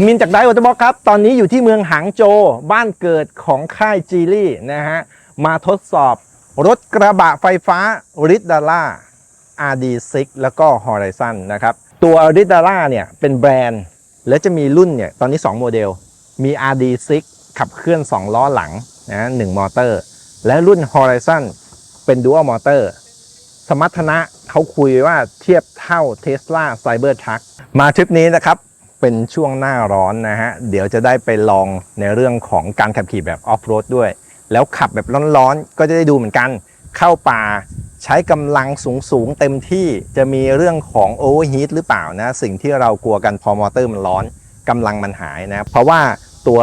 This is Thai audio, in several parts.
ผมมินจากไดวัตบ็อกครับ ตอนนี้อยู่ที่เมืองหางโจวบ้านเกิดของค่ายจีลี่นะฮะ มาทดสอบรถกระบะไฟฟ้าริดดาร่า RD6 แล้วก็ Horizon นะครับ ตัวริดดาร่าเนี่ยเป็นแบรนด์ และจะมีรุ่นเนี่ยตอนนี้ 2 โมเดล มี RD6 ขับเคลื่อน 2 ล้อหลังนะหนึ่งมอเตอร์ และรุ่น Horizon เป็น Dual Motor สมรรถนะเขาคุยว่าเทียบเท่า Tesla Cybertruck มาทริปนี้นะครับ เป็นช่วงหน้าร้อนนะฮะ เดี๋ยวจะได้ไปลองในเรื่องของการขับขี่แบบออฟโรดด้วย แล้วขับแบบร้อนๆ ก็จะได้ดูเหมือนกัน เข้าป่าใช้กำลังสูงๆ เต็มที่จะมีเรื่องของโอเวอร์ฮีทหรือเปล่านะ สิ่งที่เรากลัวกันพอมอเตอร์มันร้อนกำลังมันหายนะ เพราะว่าตัว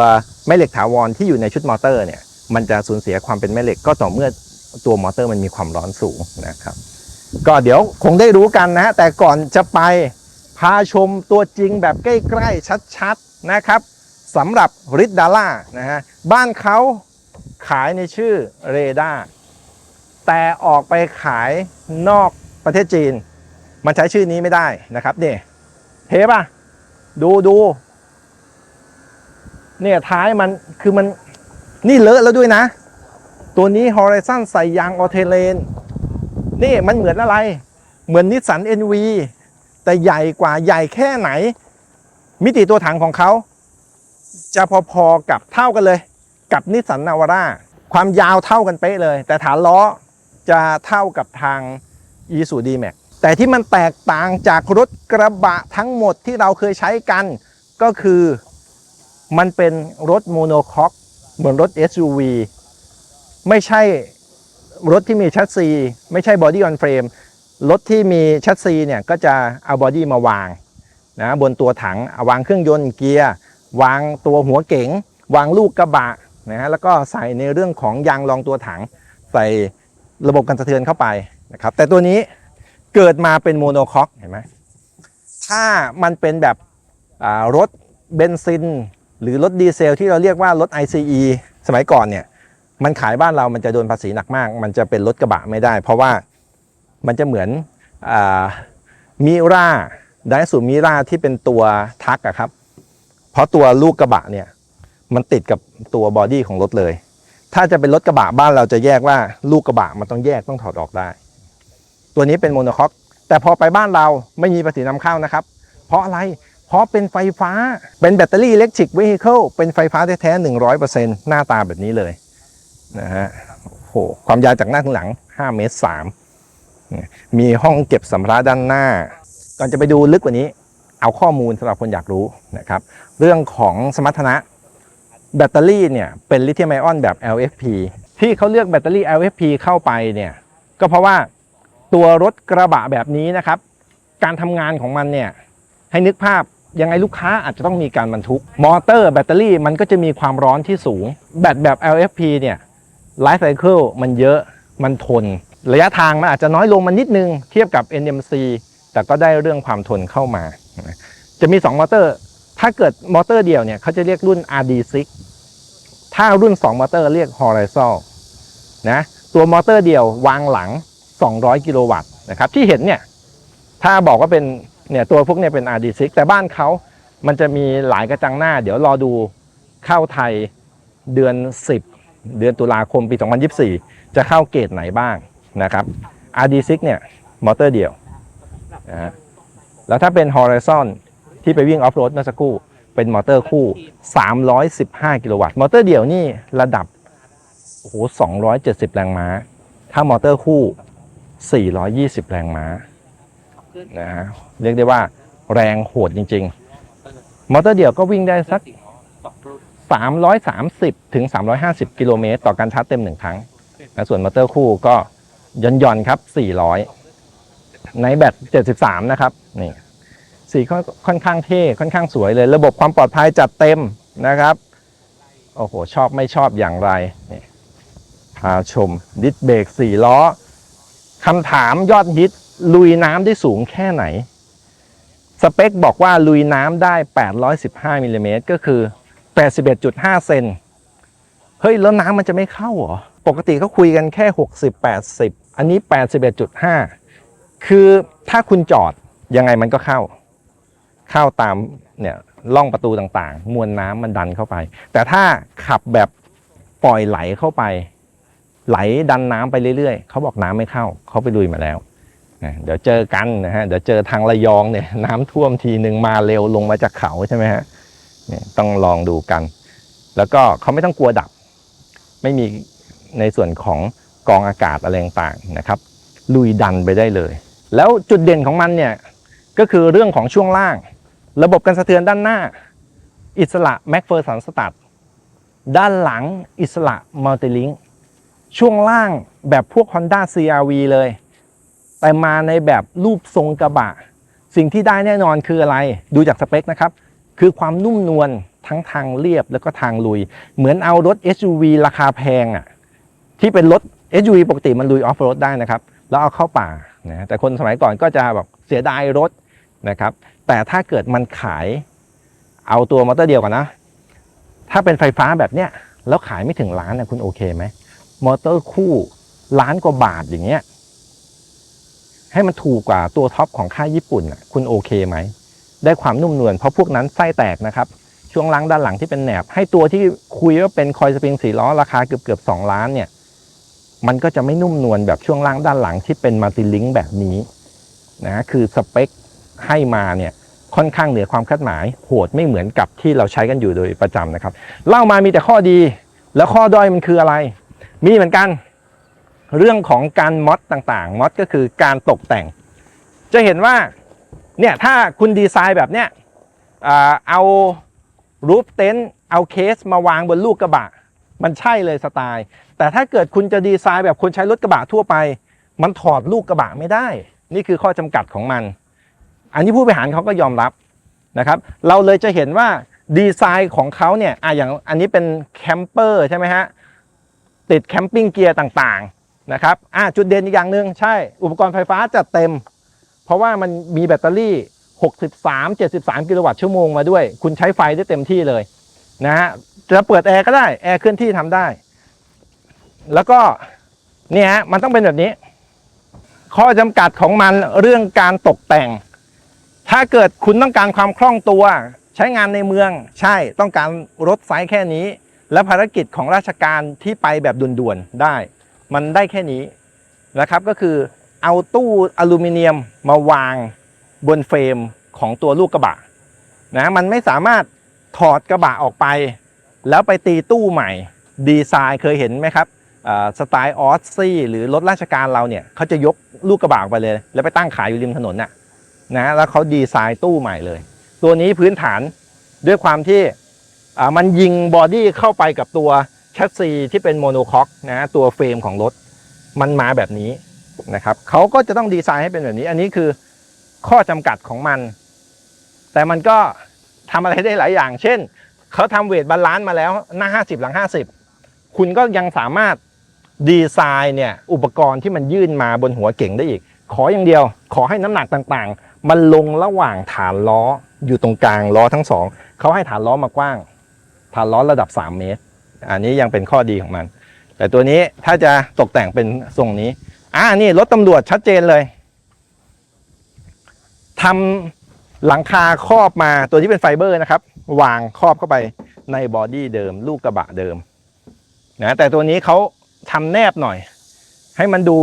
แม่เหล็กถาวรที่อยู่ในชุดมอเตอร์เนี่ย มันจะสูญเสียความเป็นแม่เหล็กก็ต่อเมื่อตัวมอเตอร์มันมีความร้อนสูงนะครับ ก็เดี๋ยวคงได้รู้กันนะฮะแต่ก่อนจะไป พาชมตัวจริงแบบใกล้ๆ ชัดๆ นะครับสำหรับริดดาร่านะฮะบ้านเขาขายในชื่อเรดาแต่ออกไปขายนอกประเทศจีน มันใช้ชื่อนี้ไม่ได้นะครับเนี่ยเทป่ะ ดูดูเนี่ยท้ายมันคือมันนี่เลอะแล้วด้วยนะ ตัวนี้ Horizon ใส่ยางออเทเลน นี่มันเหมือนอะไร เหมือนนิสสัน NV แต่ใหญ่กว่าใหญ่แค่ไหน มิติตัวถังของเขา จะพอๆกับเท่ากันเลย กับนิสสันนาวาร่าความยาวเท่ากันเป๊ะเลย แต่ฐานล้อจะเท่ากับทาง e s u d m a x แต่ที่มันแตกต่างจากรถกระบะทั้งหมดที่เราเคยใช้กัน ก็คือมันเป็นรถโมโนคอกเหมือนรถ SUV ไม่ใช่รถที่มีแชัสซี ไม่ใช่บอดี้ออนเฟรม รถที่มีชัสซีเนี่ยก็จะเอาบอดี้มาวางนะบนตัวถังาวางเครื่องยนต์เกียร์วางตัวหัวเก๋ง วางลูกกระบะนะฮะแล้วก็ใส่ในเรื่องของยางรองตัวถัง ใส่ระบบกันสะเทือนเข้าไปนะครับแต่ตัวนี้เกิดมาเป็นโมโนคอกเห็นไหมถ้ามันเป็นแบบรถเบนซิน หรือรถดีเซล ที่เราเรียกว่ารถ ICE สมัยก่อนเนี่ยมันขายบ้านเรามันจะโดนภาษีหนักมาก มันจะเป็นรถกระบะไม่ได้ เพราะว่า มันจะเหมือนมิราไดสูมิราที่เป็นตัวทักอะครับ เพราะตัวลูกกระบะเนี่ยมันติดกับตัวบอดี้ของรถเลย ถ้าจะเป็นรถกระบะบ้านเราจะแยกว่าลูกกระบะมันต้องแยกต้องถอดออกได้ ตัวนี้เป็นโมโนคอกแต่พอไปบ้านเราไม่มีภาษีนำเข้านะครับ เพราะอะไร เพราะเป็นไฟฟ้า เป็นแบตเตอรี่อิเล็กทริกเวฮิเคิลเป็นไฟฟ้าแท้ๆหนึ่งร้อยเปอร์เซ็นต์หน้าตาแบบนี้เลยนะฮะ โอ้โห ความยาวจากหน้าถึงหลัง5เมตร3มี มีห้องเก็บสัมภาระด้านหน้า ก่อนจะไปดูลึกกว่านี้ เอาข้อมูลสำหรับคนอยากรู้นะครับ เรื่องของสมรรถนะ แบตเตอรี่เนี่ยเป็นลิเธียมไอออนแบบ LFP ที่เขาเลือกแบตเตอรี่ LFP เข้าไปเนี่ยก็เพราะว่าตัวรถกระบะแบบนี้นะครับ การทำงานของมันเนี่ยให้นึกภาพยังไงลูกค้าอาจจะต้องมีการบรรทุก มอเตอร์แบตเตอรี่มันก็จะมีความร้อนที่สูง แบตแบบ LFP เนี่ยไลฟ์ไซเคิลมันเยอะมันทน ระยะทางมันอาจจะน้อยลงมานิดนึงเทียบกับ NMC แต่ก็ได้เรื่องความทนเข้ามา จะมี 2 มอเตอร์ ถ้าเกิดมอเตอร์เดียวเนี่ยเขาจะเรียกรุ่น RD6 ถ้ารุ่น 2 มอเตอร์เรียก Horizon นะตัวมอเตอร์เดียววางหลัง 200 กิโลวัตต์นะครับที่เห็นเนี่ยถ้าบอกว่าเป็นเนี่ยตัวพวกเนี่ยเป็น RD6 แต่บ้านเขามันจะมีหลายกระจังหน้า เดี๋ยวรอดูเข้าไทยเดือน 10 เดือนตุลาคมปี 2024 จะเข้าเกตไหนบ้าง นะครับ RD6 เนี่ยมอเตอร์เดียวนะแล้วถ้าเป็น Horizon ที่ไปวิ่งออฟโรดเมื่อสักครู่ เป็นมอเตอร์คู่ 315 กิโลวัตต์ มอเตอร์เดี่ยวนี่ระดับโอ้โห270 แรงม้า ถ้ามอเตอร์คู่ 420 แรงม้านะฮะเรียกได้ว่าแรงโหดจริง ๆ มอเตอร์เดี่ยวก็วิ่งได้สัก 330 ถึง 350 กิโลเมตร ต่อการชาร์จเต็มหนึ่งครั้งนะส่วนมอเตอร์คู่ก็ ย่อนย่อนครับ 400 ในแบต 73 นะครับ นี่ สีค่อนข้างเท่ ค่อนข้างสวยเลย ระบบความปลอดภัยจัดเต็มนะครับ โอ้โห ชอบไม่ชอบอย่างไร นี่ พาชม ดิสเบรกสี่ล้อ คำถามยอดฮิต ลุยน้ำได้สูงแค่ไหน สเปคบอกว่าลุยน้ำได้ 815มิลลิเมตรก็คือ 81.5 เซนเฮ้ย แล้วน้ำมันจะไม่เข้าเหรอ ปกติเขาคุยกันแค่ 60 80 อันนี้ 81.5 คือถ้าคุณจอดยังไงมันก็เข้า เข้าตามเนี่ยล่องประตูต่างๆ มวลน้ำมันดันเข้าไป แต่ถ้าขับแบบปล่อยไหลเข้าไป ไหลดันน้ำไปเรื่อยๆ เขาบอกน้ำไม่เข้า เขาไปลุยมาแล้วเดี๋ยวเจอกันนะฮะ เดี๋ยวเจอทางระยองเนี่ยน้ำท่วมทีหนึ่งมาเร็วลงมาจากเขาใช่ไหมฮะเนี่ยต้องลองดูกัน แล้วก็เขาไม่ต้องกลัวดับ ไม่มีในส่วนของ กองอากาศอะไรต่างๆนะครับ ลุยดันไปได้เลย แล้วจุดเด่นของมันเนี่ยก็คือเรื่องของช่วงล่าง ระบบกันสะเทือนด้านหน้า อิสระแม็กเฟอร์สันสตัดด้านหลังอิสระมัลติลิงช่วงล่างแบบพวก Honda CRV เลย แต่มาในแบบรูปทรงกระบะ สิ่งที่ได้แน่นอนคืออะไร ดูจากสเปคนะครับ คือความนุ่มนวลทั้งทางเรียบแล้วก็ทางลุย เหมือนเอารถ SUV ราคาแพงอะ่ะที่เป็นรถ SUV ปกติมันลุยออฟโรดได้นะครับ แล้วเอาเข้าป่านะแต่คนสมัยก่อนก็จะแบบเสียดายรถนะครับ แต่ถ้าเกิดมันขายเอาตัวมอเตอร์เดียวกันนะ ถ้าเป็นไฟฟ้าแบบเนี้ยแล้วขายไม่ถึงล้านนะคุณโอเคไหมมอเตอร์คู่ล้านกว่าบาทอย่างเงี้ยให้มันถูกกว่าตัวท็อปของค่ายญี่ปุ่นน่ะคุณโอเคไหม ได้ความนุ่มนวลเพราะพวกนั้นไส้แตกนะครับ ช่วงล่างด้านหลังที่เป็นแหนบ ให้ตัวที่คุยว่าเป็นคอยสปริงสีล้อราคาเกือบเกือบสองล้านเนี่ย มันก็จะไม่นุ่มนวลแบบช่วงล่างด้านหลังที่เป็นมัลติลิงก์แบบนี้นะคือสเปคให้มาเนี่ยค่อนข้างเหนือความคาดหมาย โหดไม่เหมือนกับที่เราใช้กันอยู่โดยประจำนะครับ เล่ามามีแต่ข้อดี แล้วข้อด้อยมันคืออะไร มีเหมือนกัน เรื่องของการมอดต่างๆมอดก็คือการตกแต่ง จะเห็นว่าเนี่ยถ้าคุณดีไซน์แบบเนี้ยเอารูปเต็นท์เอาเคสมาวางบนลูกกระบะ มันใช่เลยสไตล์ แต่ถ้าเกิดคุณจะดีไซน์แบบคนใช้รถกระบะทั่วไป มันถอดลูกกระบะไม่ได้ นี่คือข้อจำกัดของมัน อันนี้ผู้บริหารเขาก็ยอมรับนะครับ เราเลยจะเห็นว่าดีไซน์ของเขาเนี่ยอะอย่างอันนี้เป็นแคมเปอร์ใช่ไหมฮะ ติดแคมปิ้งเกียร์ต่างๆนะครับอะจุดเด่นอีกอย่างหนึ่งใช่ อุปกรณ์ไฟฟ้าจัดเต็ม เพราะว่ามันมีแบตเตอรี่ 63 73 กิโลวัตต์ชั่วโมงมาด้วย คุณใช้ไฟได้เต็มที่เลย นะฮะจะเปิดแอร์ก็ได้แอร์เคลื่อนที่ทำได้ แล้วก็เนี่ยฮะมันต้องเป็นแบบนี้ ข้อจำกัดของมันเรื่องการตกแต่ง ถ้าเกิดคุณต้องการความคล่องตัว ใช้งานในเมือง ใช่ต้องการรถไซส์แค่นี้ และภารกิจของราชการที่ไปแบบด่วนๆได้ มันได้แค่นี้นะครับก็คือเอาตู้อลูมิเนียมมาวางบนเฟรมของตัวลูกกระบะนะมันไม่สามารถ ถอดกระบะออกไป แล้วไปตีตู้ใหม่ ดีไซน์เคยเห็นไหมครับสไตล์ออสซี่หรือรถราชการเราเนี่ยเขาจะยกลูกกระบะออกไปเลย แล้วไปตั้งขายอยู่ริมถนนน่ะนะแล้วเขาดีไซน์ตู้ใหม่เลย ตัวนี้พื้นฐานด้วยความที่มันยิงบอดี้เข้าไปกับตัวแชสซีที่เป็นโมโนคอกนะตัวเฟรมของรถมันมาแบบนี้นะครับเขาก็จะต้องดีไซน์ให้เป็นแบบนี้ อันนี้คือข้อจำกัดของมัน แต่มันก็ ทำอะไรได้หลายอย่าง เช่นเขาทำเวทบาลานซ์มาแล้วหน้า 50 หลัง 50 คุณก็ยังสามารถดีไซน์เนี่ยอุปกรณ์ที่มันยื่นมาบนหัวเก่งได้อีก ขออย่างเดียว ขอให้น้ำหนักต่างๆ มันลงระหว่างฐานล้ออยู่ตรงกลางล้อทั้งสองเขาให้ฐานล้อมากว้าง ฐานล้อระดับ 3 เมตร อันนี้ยังเป็นข้อดีของมัน แต่ตัวนี้ถ้าจะตกแต่งเป็นทรงนี้อ่านี่รถตำรวจชัดเจนเลยทำ หลังคาครอบมาตัวที่เป็นไฟเบอร์นะครับ วางครอบเข้าไปในบอดี้เดิม ลูกกระบะเดิมนะแต่ตัวนี้เขาทำแนบหน่อย ให้มันดู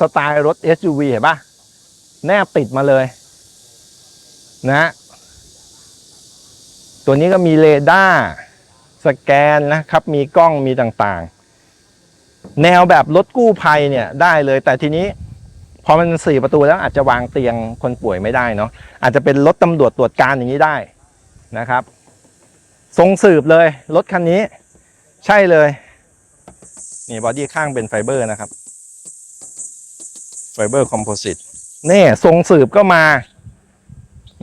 สไตล์รถ SUV เห็นปะแนบติดมาเลย นะตัวนี้ก็มีเรดาร์สแกนนะครับ มีกล้องมีต่างๆ แนวแบบรถกู้ภัยเนี่ยได้เลยแต่ทีนี้ พอมันสี่ประตูแล้วอาจจะวางเตียงคนป่วยไม่ได้เนาะอาจจะเป็นรถตำรวจตรวจการอย่างนี้ได้นะครับ ทรงสืบเลยรถคันนี้ ใช่เลยนี่บอดี้ข้างเป็นไฟเบอร์นะครับไฟเบอร์คอมโพสิตนี่ทรงสืบก็มา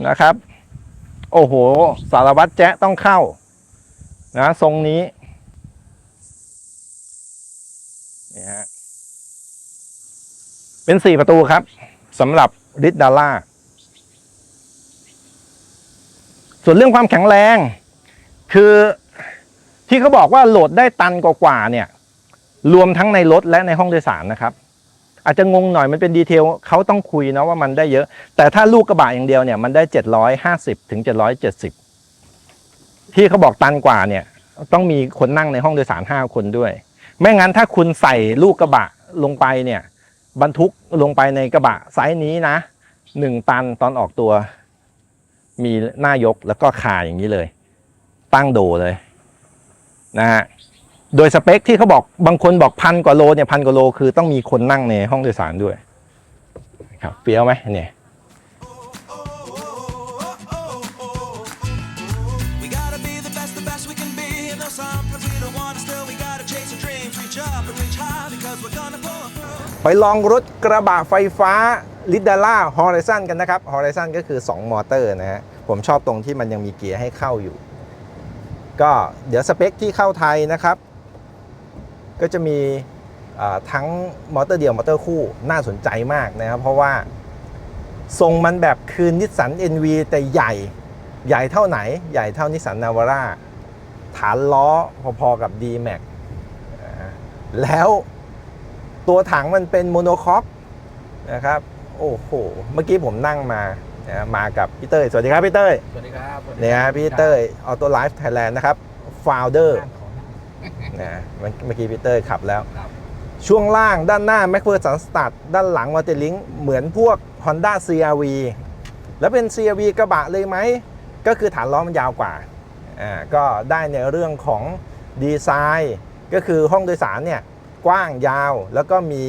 นะครับ โอ้โห สารวัตรแจ๊ต้องเข้านะทรงนี้นี่ฮะ เป็นสี่ประตูครับสำหรับริดดาร่าส่วนเรื่องความแข็งแรง คือที่เขาบอกว่าโหลดได้ตันกว่าๆเนี่ย รวมทั้งในรถและในห้องโดยสารนะครับ อาจจะงงหน่อยมันเป็นดีเทลเขาต้องคุยนะว่ามันได้เยอะ แต่ถ้าลูกกระบะอย่างเดียวเนี่ยมันได้ 750ถึง770 ที่เขาบอกตันกว่าเนี่ย ต้องมีคนนั่งในห้องโดยสารห้าคนด้วย ไม่งั้นถ้าคุณใส่ลูกกระบะลงไปเนี่ย บรรทุกลงไปในกระบะไซส์นี้นะหนึ่งตันตอนออกตัว มีหน้ายกแล้วก็คาอย่างนี้เลย ตั้งโดเลยนะฮะโดยสเปคที่เขาบอกบางคนบอกพันกว่าโลเนี่ยพันกว่าโลคือต้องมีคนนั่งในห้องโดยสารด้วยครับเฟี้ยวไหมเนี่ย ไปลองรถกระบะไฟฟ้าลิดดาร่าฮอริซ n กันนะครับฮอริซ n ก็คือ 2 มอเตอร์นะฮะผมชอบตรงที่มันยังมีเกียร์ให้เข้าอยู่ ก็เดี๋ยวสเปคที่เข้าไทยนะครับ ก็จะมีทั้งมอเตอร์เดียวมอเตอร์คู่น่าสนใจมากนะครับ เพราะว่าทรงมันแบบคือนิสสัน NV แต่ใหญ่ใหญ่เท่าไหน ใหญ่เท่านิสสันนาวาร่าฐานล้อพอๆกับ D-Max แล้ว ตัวถังมันเป็นโมโนคอปนะครับ โอ้โห เมื่อกี้ผมนั่งมานะมากับพี่เต้ยสวัสดีครับพี่เต้ยสวัสดีครับสวัสดีเนี่ยคฮะรับพี่เต้ยออโต้ไลฟ์ไทยแลนด์นะครับ founder บ้านของนะเมื่อเมื่อกี้พี่เต้ยขับแล้วครับช่วงล่างด้านหน้า m c p h e r s o n Start ด้านหลัง w a t e r l i n k เหมือนพวก Honda CRV แล้วเป็น CRV กระบะเลยไหม ก็คือฐานล้อมันยาวกว่าอ่าก็ได้ในเรื่องของดีไซน์ ก็คือห้องโดยสารเนี่ย กว้างยาว แล้วก็มี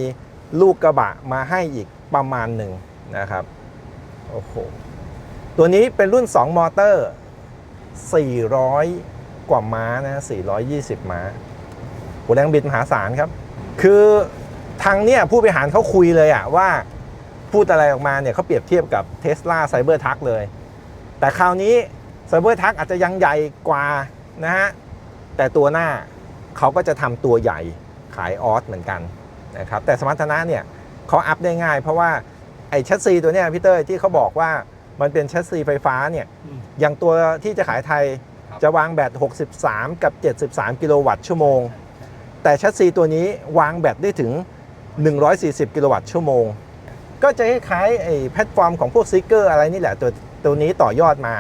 ลูกกระบะมาให้อีกประมาณหนึ่งนะครับโอ้โหตัวนี้เป็นรุ่น 2 มอเตอร์ 400 กว่าม้านะ 420 ม้าโหแรงบิดมหาศาลครับ คือทางเนี่ยผู้บริหารเขาคุยเลยอะว่าพูดอะไรออกมาเนี่ยเขาเปรียบเทียบกับ Tesla Cybertruck เลย แต่คราวนี้ Cybertruck อาจจะยังใหญ่กว่านะฮะ แต่ตัวหน้าเขาก็จะทำตัวใหญ่ ขายออสเหมือนกันนะครับแต่สมรรถนะเนี่ยเขาอัพได้ง่าย เพราะว่าไอ้แชสซีตัวเนี้ยพี่เต้ยที่เขาบอกว่ามันเป็นแชสซีไฟฟ้าเนี่ยอืมอย่างตัวที่จะขายไทยครับจะวางแบต 63 กับ 73 กิโลวัตต์ชั่วโมง แต่แชสซีตัวนี้วางแบตได้ถึง 140 กิโลวัตต์ชั่วโมง ก็จะคล้ายๆไอ้แพลตฟอร์มของพวกซิกเกอร์อะไรนี่แหละตัวตัวนี้ต่อยอดมา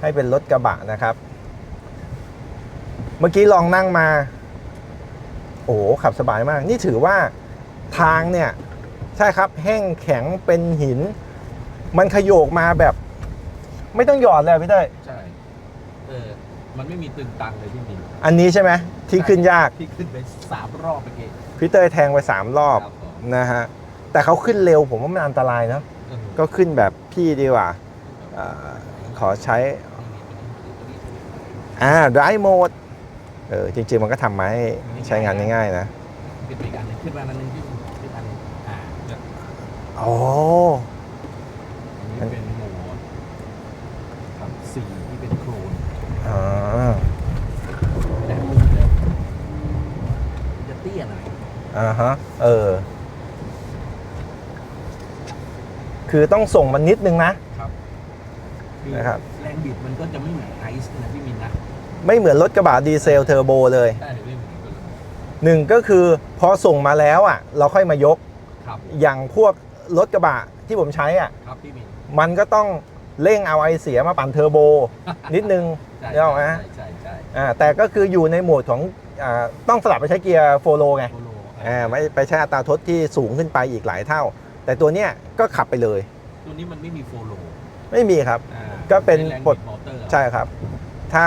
ให้เป็นรถกระบะนะครับ เมื่อกี้ลองนั่งมา โอ้โหขับสบายมาก นี่ถือว่าทางเนี่ย ใช่ครับแห้งแข็งเป็นหิน มันขยโยกมาแบบ ไม่ต้องหยอดเลยพี่เต้ยใช่เออมันไม่มีตึงตังเลยที่มีอันนี้ใช่ไหมที่ขึ้นยากที่ขึ้นไปสามรอบเมื่อกี้พี่เต้ยแทงไปสามรอบครับผมนะฮะแต่เขาขึ้นเร็วผมว่ามันอันตรายเนาะเออก็ขึ้นแบบพี่ดีกว่าอาขอใช้อ่า drive mode เออจริง ๆ มันก็ทำมาให้ใช้งานง่ายๆนะขึ้นไปอีกอันหนึงขึ้นมาอันหนึงขึ้นขึ้นอันหนึงอ่าเนี่ยโอ้อันนี้เป็นโหมดครับสีที่เป็นโครนอ่าแต่มันจะมันจะเตี้ยหน่อยอ่าฮะเออ คือต้องส่งมันนิดนึงนะคือนะครับ แรงบิดมันก็จะไม่เหมือนไอซ์นะพี่มินนะ ไม่เหมือนรถกระบะดีเซลเทอร์โบเลยใช่หรือไม่เหมือนกันเลยหนึ่งก็คือพอส่งมาแล้วอะ เราค่อยมายกครับอย่างพวกรถกระบะที่ผมใช้อะครับพี่มินมันก็ต้องเร่งเอาไอเสียมาปั่นเทอร์โบ นิดนึงใช่ได้ออกไหมใช่ใช่ใช่อ่าแต่ก็คืออยู่ในโหมดของอาต้องสลับไปใช้เกียร์โฟโลไงโปโลอ่าไม่ไปใช้อัตราทดที่สูงขึ้นไปอีกหลายเท่า แต่ตัวเนี้ยก็ขับไปเลย ตัวนี้มันไม่มีโฟโลไม่มีครับอ่าก็เป็นแรงปลดมอเตอร์ใช่ครับ ถ้า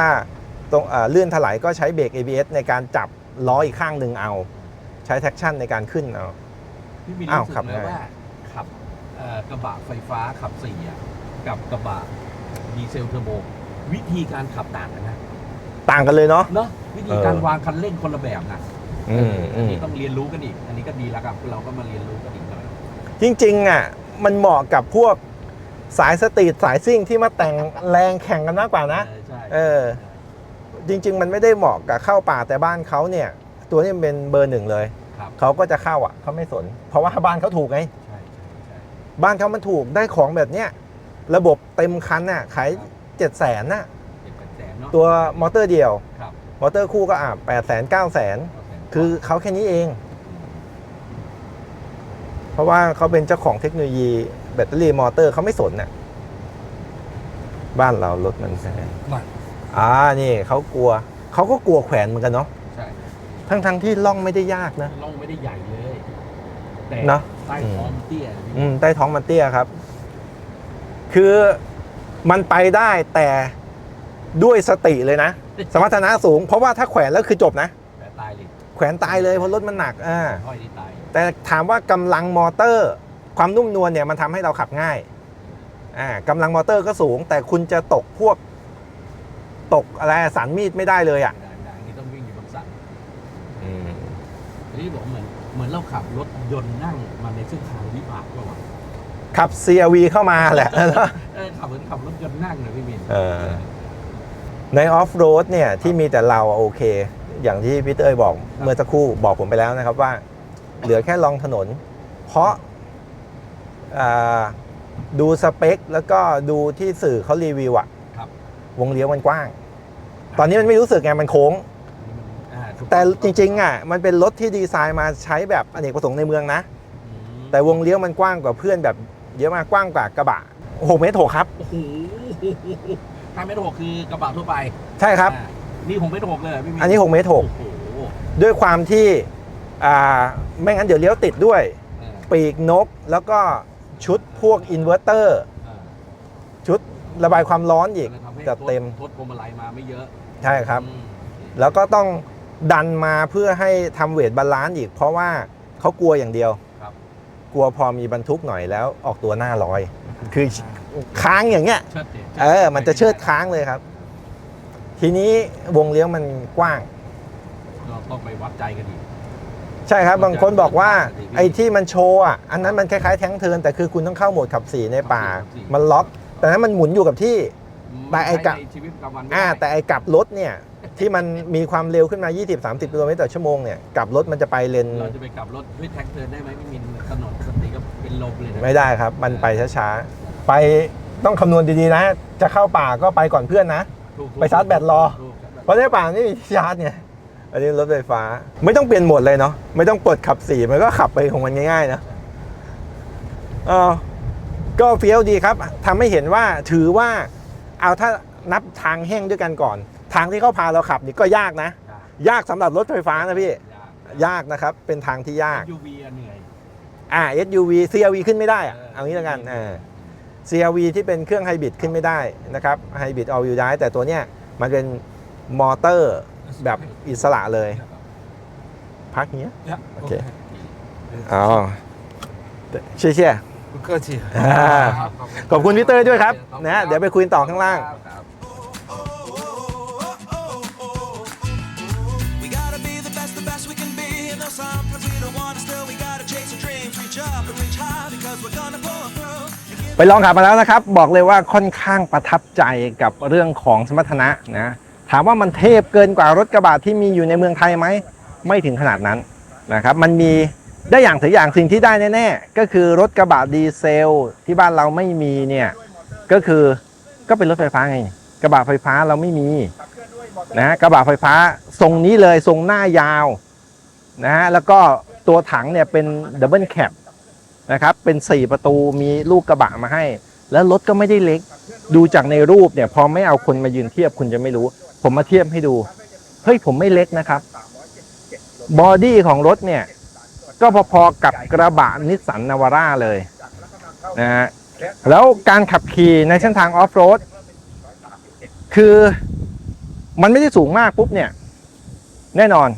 ตรงอ่าเลื่อนถลายก็ใช้เบรก ABS ในการจับล้ออีกข้างหนึ่งเอา ใช้ traction ในการขึ้นเอา พี่มินอ้าวรู้สึขับกไหมง่ายว่าขับเอ่อกระบะไฟฟ้าขับสี่อะกับกระบะดีเซลเทอร์โบวิธีการขับต่างกันนะต่างกันเลยเนาะ เนาะวิธีการเออ วางคันเร่งคนละแบบนะอืมเอออือันมนี้ต้องเรียนรู้กันอีก อันนี้ก็ดีแล้วครับเราก็มาเรียนรู้กันอีกหน่อยจริงๆอะมันเหมาะกับพวกสายสตรีทสายซิ่งที่มาแต่งแรงแข่งกันมากกว่านะ เออใช่เออ จริง ๆ มันไม่ได้เหมาะกับเข้าป่าแต่บ้านเขาเนี่ย ตัวนี้มันเป็นเบอร์หนึ่งเลย ครับเขาก็จะเข้าอะเขาไม่สน เพราะว่าบ้านเขาถูกไง ใช่ใช่ใช่บ้านเขามันถูกได้ของแบบเนี้ยระบบเต็มคันน่ะขายเจ็ดแสนน่ะเจ็ดแปดแสนเนาะตัวมอเตอร์เดียว ครับมอเตอร์คู่ก็อะแปดแสนเก้าแสนเอาแสนคือเขาแค่นี้เอง เพราะว่าเขาเป็นเจ้าของเทคโนโลยีแบตเตอรี่มอเตอร์เขาไม่สนน่ะบ้านเรารถมันแพงมา อ่านี่เขากลัวเขาก็กลัวแขวนเหมือนกันเนาะใช่ทั้งทั้งๆที่ล่องไม่ได้ยากนะ ล่องไม่ได้ใหญ่เลย แต่เนอะใต้ท้องเตี้ยอืมใต้ท้องมันเตี้ยครับ คือมันไปได้แต่ด้วยสติเลยนะ สมรรถนะสูง เพราะว่าถ้าแขวนแล้วคือจบนะแต่ตายเลยแขวนตายเลยเพราะรถมันหนักอ่าห้อยที่ตายแต่ถามว่ากำลังมอเตอร์ ความนุ่มนวลเนี่ยมันทำให้เราขับง่ายอ่ากำลังมอเตอร์ก็สูง แต่คุณจะตกพวก ตกอะไรสันมีดไม่ได้เลยอะไม่ได้ไม่ได้นี่ต้องวิ่งอยู่บนสันอันนี้บอกเหมือนเหมือนเราขับรถยนต์นั่งมาในเส้นทางวิบากก็ว่าขับ CRV เข้ามาแหละ เออขับเหมือนขับรถยนต์นั่งเลยพี่มินเออ ในออฟโรดเนี่ยที่มีแต่เราอะโอเค อย่างที่พี่เต้ยบอกเมื่อสักครู่บอกผมไปแล้วนะครับว่า เหลือแค่ลองถนน เพราะอ่าดูสเปค แล้วก็ดูที่สื่อเขารีวิวอะครับ วงเลี้ยวมันกว้าง ตอนนี้มันไม่รู้สึกไงมันโค้งอันนี้มันอ่าถูกแต่จริงๆอะมันเป็นรถที่ดีไซน์มาใช้แบบอเนกประสงค์ในเมืองนะอืมแต่วงเลี้ยวมันกว้างกว่าเพื่อนแบบเยอะมากกว้างกว่ากระบะหกเมตรหกครับโอ้โหห้าเมตรหกคือกระบะทั่วไป ใช่ครับอ่านี่หกเมตรหกเลยเหรพี่มินอันนี้หกเมตรหกโอ้โหด้วยความที่อ่าไม่งั้นเดี๋ยวเลี้ยวติดด้วยเออปีกนกแล้วก็ชุดพวกอินเวอร์เตอร์เออชุดระบายความร้อนอีกเลยทำให้ จัดเต็มทดพวงมาลัยมาไม่เยอะ ใช่ครับอืมแล้วก็ต้องดันมาเพื่อให้ทำเวทบาลานซ์อีก เพราะว่าเขากลัวอย่างเดียวครับกลัวพอมีบรรทุกหน่อยแล้วออกตัวหน้าลอย คือค้างอย่างเงี้ยเชิดดิเออ มันจะเชิดค้างเลยครับ ทีนี้วงเลี้ยวมันกว้างเราต้องไปวัดใจกันอีกใช่ครับบางคนบอกว่ามันจะไอ้ที่มันโชว์อะอันนั้นมันคล้ายๆแท้งเทิร์นแต่คือคุณต้องเข้าโหมดขับสี่ในป่าขับสี่มันล็อก แต่นั้นมันหมุนอยู่กับที่ แต่ไอ้กะใช้ในชีวิตประจำวันไม่อ่าได้แต่ไอ้กลับรถเนี่ย ที่มันมีความเร็วขึ้นมา 20-30กิโลเมตรต่อชั่วโมงเนี่ยกลับรถมันจะไปเลนเราจะไปกลับรถด้วยแท็กเทิร์นได้ไหมไม่มีถนนปกติก็เป็นลมเลยนะไม่ได้ครับ มันไปช้าๆ ไปต้องคำนวณดีๆนะ จะเข้าป่าก็ไปก่อนเพื่อนนะ ถูกๆไปชาร์จแบตรอ ถูกๆชาร์จแบตเพราะในป่าไม่มีที่ชาร์จไงอันนี้รถไฟฟ้าไม่ต้องเปลี่ยนโหมดเลยเนาะไม่ต้องปลดขับสี่มันก็ขับไปของมันง่ายๆนะเออก็เฟี้ยวดีครับทำให้เห็นว่าถือว่า เอาถ้านับทางแห้งด้วยกันก่อน ทางที่เขาพาเราขับนี่ก็ยากนะ ยากยากสำหรับรถไฟฟ้านะพี่ยากยากนะครับ เป็นทางที่ยาก UV อะเหนื่อยอ่า SUV CRV ขึ้นไม่ได้อะเออเอางี้แล้วกันอ่า CRV ที่เป็นเครื่องไฮบริดขึ้นไม่ได้นะครับไฮบริด all wheel drive แต่ตัวเนี้ยมันเป็นมอเตอร์แบบอิสระเลย พักเนี้ยโอเคอ๋อเชี่ย เชี่ยก็เชียร์ อ่าขอบคุณพี่เต้ยด้วยครับนะเดี๋ยวไปคุยต่อข้างล่างครับ We gotta be the best, the best we can be. And though sometimes we don't want to, still we gotta chase our dreams. Reach up and reach high because we're gonna pull through. And give ไปลองขับมาแล้วนะครับ บอกเลยว่าค่อนข้างประทับใจกับเรื่องของสมรรถนะนะถามว่ามันเทพเกินกว่ารถกระบะที่มีอยู่ในเมืองไทยไหม ไม่ถึงขนาดนั้นนะครับ มันมี ได้อย่างถืออย่างสิ่งที่ได้แน่ๆก็คือรถกระบะดีเซล ที่บ้านเราไม่มีเนี่ยก็คือก็เป็นรถไฟฟ้าไงกระบะไฟฟ้าเราไม่มีนะกระบะไฟฟ้าทรงนี้เลยทรงหน้ายาวนะฮะแล้วก็ตัวถังเนี่ยเป็นดับเบิลแคปนะครับเป็น 4 ประตูมีลูกกระบะมาให้ แล้วรถก็ไม่ได้เล็ก ดูจากในรูปเนี่ยพอไม่เอาคนมายืนเทียบคุณจะไม่รู้ ผมมาเทียบให้ดู เฮ้ยผมไม่เล็กนะครับบอดี้ของรถเนี่ย ก็พอๆกับกระบะนิสสันนาวาร่าเลยนะฮะแล้วการขับขี่ในเส้นทางออฟโรดคือมันไม่ได้สูงมากปุ๊บเนี่ย แน่นอน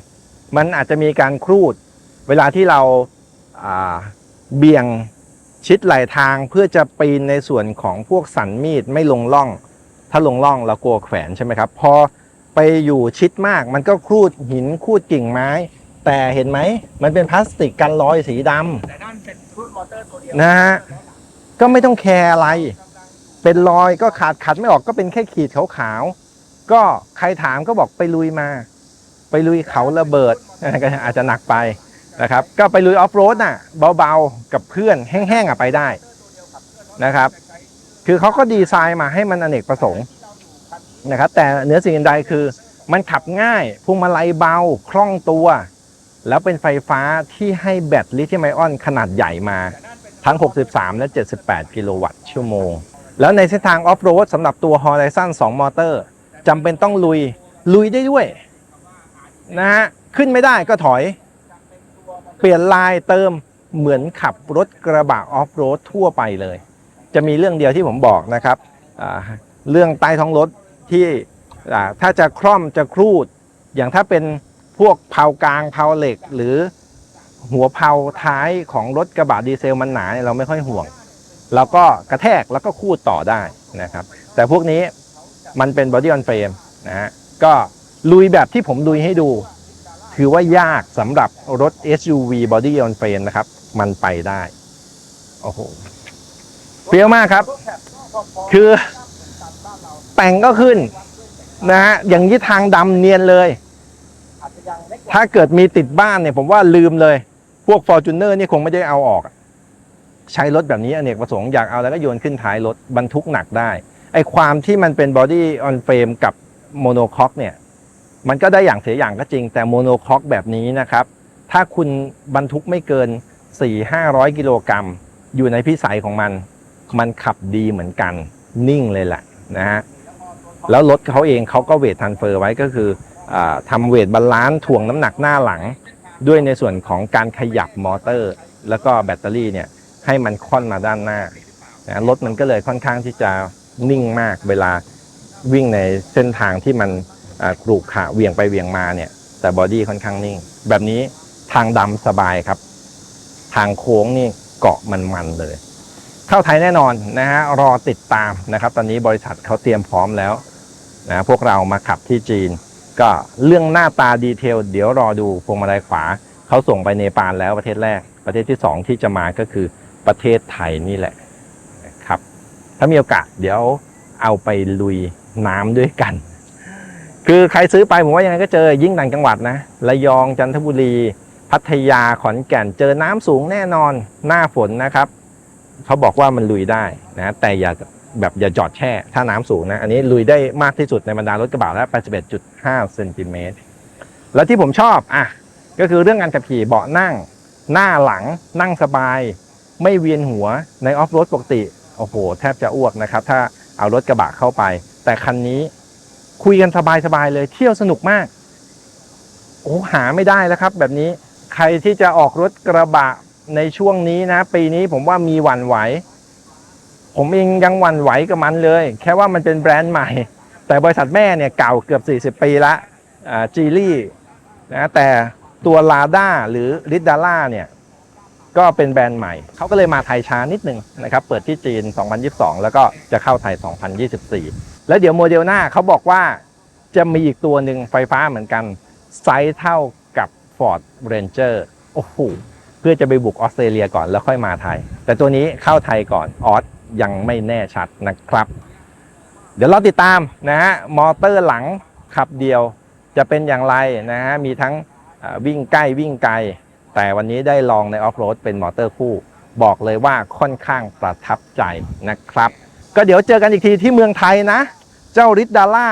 มันอาจจะมีการครูด เวลาที่เราาเบี่ยงชิดไหลทางเพื่อจะปีนในส่วนของพวกสันมีดไม่ลงล่อง ถ้าลงล่องเรากลัวแขวนใช่ไหมครับ พอไปอยู่ชิดมากมันก็ครูดหินครูดกิ่งไม้ แต่เห็นไหม มันเป็นพลาสติกกันรอยสีดำนะฮะ ก็ไม่ต้องแคร์อะไร เป็นรอยก็ขาดขัดไม่ออกก็เป็นแค่ขีดขาวๆ ก็ใครถามก็บอกไปลุยมา ไปลุยเขาระเบิดก็อาจจะหนักไปนะครับ ก็ไปลุยออฟโรดน่ะเบาๆ กับเพื่อนแห้งๆอะไปได้นะครับ คือเขาก็ดีไซน์มาให้มันอเนกประสงค์นะครับ แต่เหนือสิ่งอื่นใดคือ มันขับง่ายพวงมาลัยเบาคล่องตัว แล้วเป็นไฟฟ้าที่ให้แบตลิเธียมไอออนขนาดใหญ่มาทั้ง 63 และ 78 กิโลวัตต์ชั่วโมง แล้วในเส้นทางออฟโรดสำหรับตัว Horizon 2 มอเตอร์จำเป็นต้องลุย ลุยได้ด้วยนะฮะขึ้นไม่ได้ก็ถอย เปลี่ยนลายเติมเหมือนขับรถกระบะออฟโรดทั่วไปเลย จะมีเรื่องเดียวที่ผมบอกนะครับ เรื่องใต้ท้องรถที่ถ้าจะคล่อมจะครูด อย่างถ้าเป็น พวกเพากลางเพาเหล็ก หรือหัวเพาท้ายของรถกระบะดีเซลมันหนาเนี่ยเราไม่ค่อยห่วงเราก็กระแทกแล้วก็คูดต่อได้นะครับ แต่พวกนี้มันเป็น body on frame นะฮะก็ลุยแบบที่ผมลุยให้ดู ถือว่ายากสำหรับรถ SUV body on frame นะครับ มันไปได้ โอ้โหเปรี้ยวมากครับ คือแต่งก็ขึ้นนะฮะอย่างนี้ทางดำเนียนเลย ถ้าเกิดมีติดบ้านเนี่ยผมว่าลืมเลย พวก Fortuner นี่คงไม่ได้เอาออก ใช้รถแบบนี้อเนกประสงค์อยากเอาแล้วก็โยนขึ้นท้ายรถบรรทุกหนักได้ไอความที่มันเป็น body on frame กับ monocoque เนี่ยมันก็ได้อย่างเสียอย่างก็จริง แต่โมโนคอกแบบนี้นะครับ ถ้าคุณบรรทุกไม่เกิน 4-500 กิโลกรัมอยู่ในพิสัยของมัน มันขับดีเหมือนกัน นิ่งเลยแหละนะฮะแล้วรถเขาเองเขาก็เวททันเฟอร์ไว้ก็คือ อาทำเวทบาลานซ์ถ่วงน้ำหนักหน้าหลัง ด้วยในส่วนของการขยับมอเตอร์ แล้วก็แบตเตอรี่เนี่ยให้มันค่อนมาด้านหน้านะรถมันก็เลยค่อนข้างที่จะนิ่งมากเวลาวิ่งในเส้นทางที่มันกรูกขาเวียงไปเวียงมาเนี่ยแต่บอดี้ค่อนข้างนิ่ง แบบนี้ทางดำสบายครับ ทางโค้งนี่เกาะมันๆเลย เข้าไทยแน่นอนนะฮะรอติดตามนะครับ ตอนนี้บริษัทเขาเตรียมพร้อมแล้วนะพวกเรามาขับที่จีน ก็เรื่องหน้าตาดีเทลเดี๋ยวรอดูพวงมาลัยขวาเขาส่งไปเนปาลแล้วประเทศแรก ประเทศที่ 2 ที่จะมาก็คือประเทศไทยนี่แหละครับ ถ้ามีโอกาสเดี๋ยวเอาไปลุยน้ำด้วยกัน คือใครซื้อไปผมว่ายังไงก็เจอยิ่งต่างจังหวัดนะระยองจันทบุรี พัทยาขอนแก่นเจอน้ำสูงแน่นอนหน้าฝนนะครับเขาบอกว่ามันลุยได้นะแต่อย่า แบบอย่าจอดแช่ ถ้าน้ำสูงนะ อันนี้ลุยได้มากที่สุดในบรรดารถกระบะแล้ว 81.5เซนติเมตร แล้วที่ผมชอบอะก็คือเรื่องการขับขี่เบาะนั่ง หน้าหลังนั่งสบาย ไม่เวียนหัวในออฟโรดปกติ โอ้โห แทบจะอ้วกนะครับ ถ้าเอารถกระบะเข้าไป แต่คันนี้คุยกันสบายๆเลยเที่ยวสนุกมาก โอ้หาไม่ได้แล้วครับ แบบนี้ใครที่จะออกรถกระบะในช่วงนี้นะ ปีนี้ผมว่ามีหวั่นไหว ผมเองยังหวั่นไหวกับมันเลย แค่ว่ามันเป็นแบรนด์ใหม่ แต่บริษัทแม่เนี่ยเก่าเกือบ 40 ปีละจีลี่นะแต่ตัวลาด้าหรือลิดดาร่าเนี่ยก็เป็นแบรนด์ใหม่ เขาก็เลยมาไทยช้านิดนึงนะครับ เปิดที่จีน 2022 แล้วก็จะเข้าไทย 2024 แล้วเดี๋ยวโมเดลหน้าเขาบอกว่าจะมีอีกตัวหนึ่งไฟฟ้าเหมือนกัน ไซส์เท่ากับ Ford Ranger โอ้โห เพื่อจะไปบุกออสเตรเลียก่อนแล้วค่อยมาไทย แต่ตัวนี้เข้าไทยก่อนออส ยังไม่แน่ชัดนะครับ เดี๋ยวเราติดตามนะฮะมอเตอร์หลังขับเดียวจะเป็นอย่างไรนะฮะมีทั้งวิ่งใกล้วิ่งไกล แต่วันนี้ได้ลองในออฟโรดเป็นมอเตอร์คู่ บอกเลยว่าค่อนข้างประทับใจนะครับ ก็เดี๋ยวเจอกันอีกทีที่เมืองไทยนะ เจ้าริดดาร่า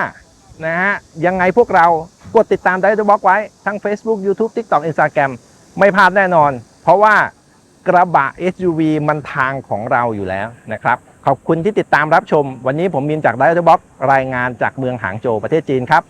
นะฮะยังไงพวกเรากดติดตามได้ด้วยบล็อกไว้ ทั้ง Facebook YouTube TikTok Instagram ไม่พลาดแน่นอน เพราะว่า กระบะ SUV มันทางของเราอยู่แล้วนะครับ ขอบคุณที่ติดตามรับชม วันนี้ผมมีนจากไดร์บล็อกรายงานจากเมืองหางโจวประเทศจีนครับ